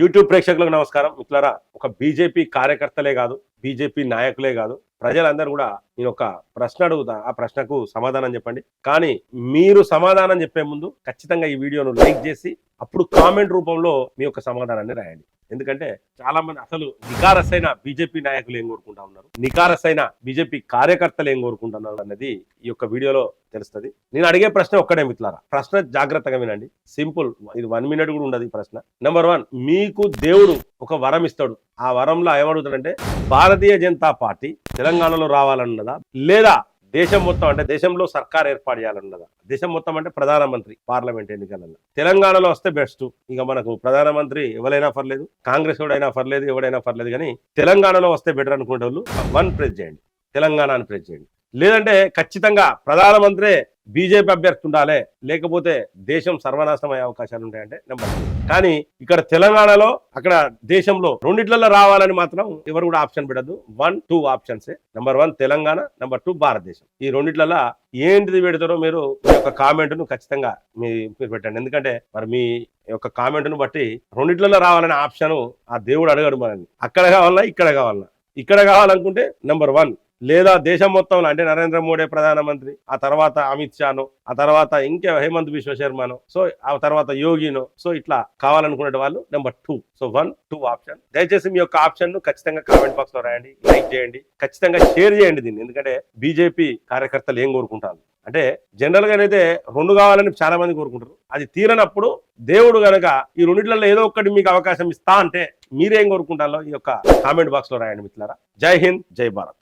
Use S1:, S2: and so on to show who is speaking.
S1: YouTube ప్రేక్షకులకు నమస్కారం. మిత్రులరా ఒక బీజేపీ కార్యకర్తలే కాదు బీజేపీ నాయకులే కాదు. ప్రజలందరూ కూడా నేను ఒక ప్రశ్న అడుగుతా ఆ ప్రశ్నకు సమాధానం చెప్పండి. కానీ మీరు సమాధానం చెప్పే ముందు ఖచ్చితంగా ఈ వీడియోను లైక్ చేసి అప్పుడు కామెంట్ రూపంలో మీ యొక్క సమాధానాన్ని రాయండి. ఎందుకంటే చాలా మంది అసలు నికారసైన బీజేపీ నాయకులు ఏం కోరుకుంటా ఉన్నారు? నికారసైన బీజేపీ కార్యకర్తలు ఏం కోరుకుంటున్నారు అన్నది ఈ యొక్క వీడియోలో తెలుస్తుంది. నేను అడిగే ప్రశ్న ఒక్కడే మిత్రులారా. ప్రశ్న జాగ్రత్తగా వినండి. సింపుల్. ఇది వన్ మినిట్ కూడా ఉండదు ఈ ప్రశ్న. నెంబర్ వన్ మీకు దేవుడు ఒక వరం ఇస్తాడు. ఆ వరంలో ఏమడుగుతాడంటే భారతీయ జనతా పార్టీ తెలంగాణలో రావాలన్నదా? లేదా దేశం మొత్తం అంటే దేశంలో సర్కార్ ఏర్పాటు చేయాలన్నదా? దేశం మొత్తం అంటే ప్రధానమంత్రి పార్లమెంట్ ఎన్నికలలో తెలంగాణలో వస్తే బెస్ట్. ఇక మనకు ప్రధానమంత్రి ఎవరైనా పర్లేదు కాంగ్రెస్ ఎవడైనా పర్లేదు ఎవడైనా పర్లేదు కానీ తెలంగాణలో వస్తే బెటర్ అనుకునే వాళ్ళు వన్ ప్రెస్ చేయండి. తెలంగాణ అని ప్రెస్ చేయండి. లేదంటే ఖచ్చితంగా ప్రధానమంత్రి బీజేపీ అభ్యర్థి ఉండాలి లేకపోతే దేశం సర్వనాశనం అయ్యే అవకాశాలు ఉంటాయంటే నెంబర్ కానీ ఇక్కడ తెలంగాణలో అక్కడ దేశంలో రెండిట్లలో రావాలని మాత్రం ఎవరు కూడా ఆప్షన్ పెట్టద్దు. One two options number one Telangana. Number two Bharatadesam. ఈ రెండిట్లలో ఏంటిది పెడతారో మీరు మీ యొక్క కామెంట్ను ఖచ్చితంగా మీ మీరు పెట్టండి. ఎందుకంటే మరి మీ యొక్క కామెంట్ను బట్టి రెండిట్లలో రావాలనే ఆప్షన్ ఆ దేవుడు అడగడు మనల్ని. అక్కడ కావాలన్నా ఇక్కడ కావాలన్నా. ఇక్కడ కావాలనుకుంటే నెంబర్ వన్ లేదా దేశం మొత్తంలో అంటే నరేంద్ర మోడీ ప్రధానమంత్రి ఆ తర్వాత అమిత్ షాను ఆ తర్వాత ఇంకా హేమంత్ విశ్వ శర్మను సో ఆ తర్వాత యోగిను సో ఇట్లా కావాలనుకునే వాళ్ళు number two. So one two option. దయచేసి మీ యొక్క ఆప్షన్ను ఖచ్చితంగా కామెంట్ బాక్స్లో రాయండి లైక్ చేయండి ఖచ్చితంగా షేర్ చేయండి దీన్ని. ఎందుకంటే బీజేపీ కార్యకర్తలు ఏం కోరుకుంటారు? అంటే జనరల్ గానైతే రెండు కావాలని చాలా మంది కోరుకుంటారు. అది తీరనప్పుడు దేవుడు గనక ఈ రెండిట్లలో ఏదో ఒక్కటి మీకు అవకాశం ఇస్తా అంటే మీరేం కోరుకుంటారో ఈ యొక్క కామెంట్ బాక్స్లో రాయండి మిత్రులారా. జై హింద్ జై భారత్.